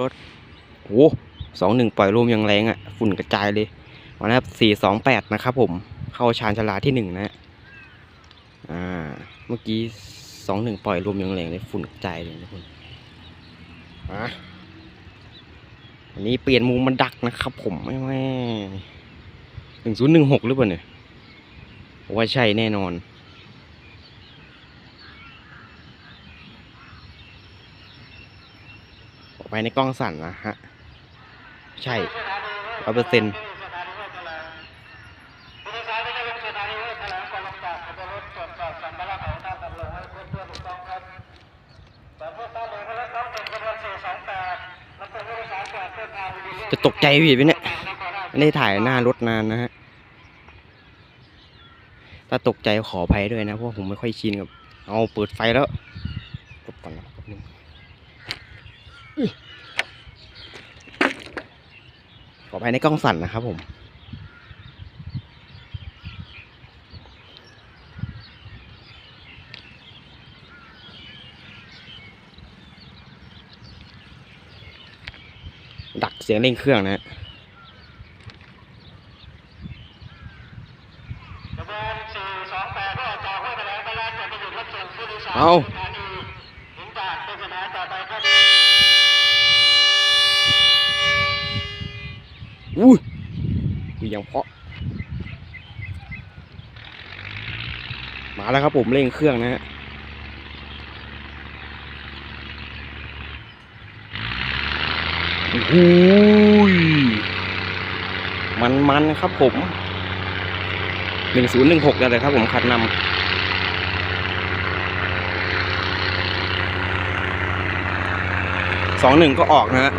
รถโอ้สองหนึ่งปล่อยลมย่างแรงอะ่ะ ฝุ่นกระจายเลยมาแล้วครับสี่สองแปดนะครับผม เข้าชานชลาที่หนึ่งนะฮะอ่า เมื่อกี้สองหนึ่งปล่อยลมย่างแรงเลย ฝุ่นกระจายเลยนะคุณอะอันนี้เปลี่ยนมุมมันดักนะครับผมไม่แม่หนึ่งศูนย์หนึ่งหกหรือเปล่าเนี่ยว่าใช่แน่นอน ไปในกล้องสั่นนะฮะ ใช่ร้อยเปอร์เซ็นต์จะตกใจพี่ไปเนี่ยไม่ได้ถ่ายหน้ารถนานนะฮะ ถ้าตกใจขออภัยด้วยนะ เพราะผมไม่ค่อยชินกับ เอาเปิดไฟแล้วกดก่อนนะแป๊บนึง ขออภัยในกล้องสั่นนะครับผมดักเสียงเร่งเครื่องนะฮะเอา อุ้ยมีอย่างเพาะ มาแล้วครับผมเร่งเครื่องนะฮะโอ้ยมันมันๆครับผมหนึ่งศูนย์หนึ่งหกเลยครับผมขัดนำสองหนึ่งก็ออกนะฮะ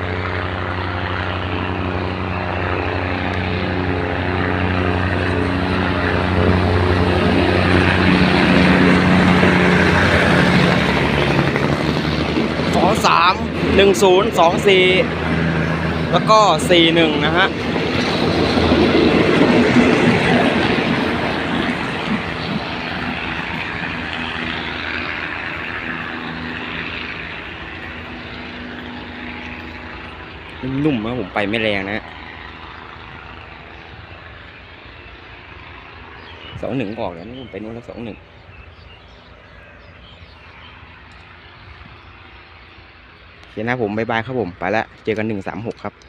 สองสามหนึ่งศูนย์สองสี่แล้วก็สี่หนึ่งนะฮะนุ่มนะผมไปไม่แรงนะสองหนึ่งออกแล้วนี่ผมไปนู้นแล้วสองหนึ่งโอ เคนะผมบายบายครับผม ไปแล้วเจอกันหนึ่งสามหกครับ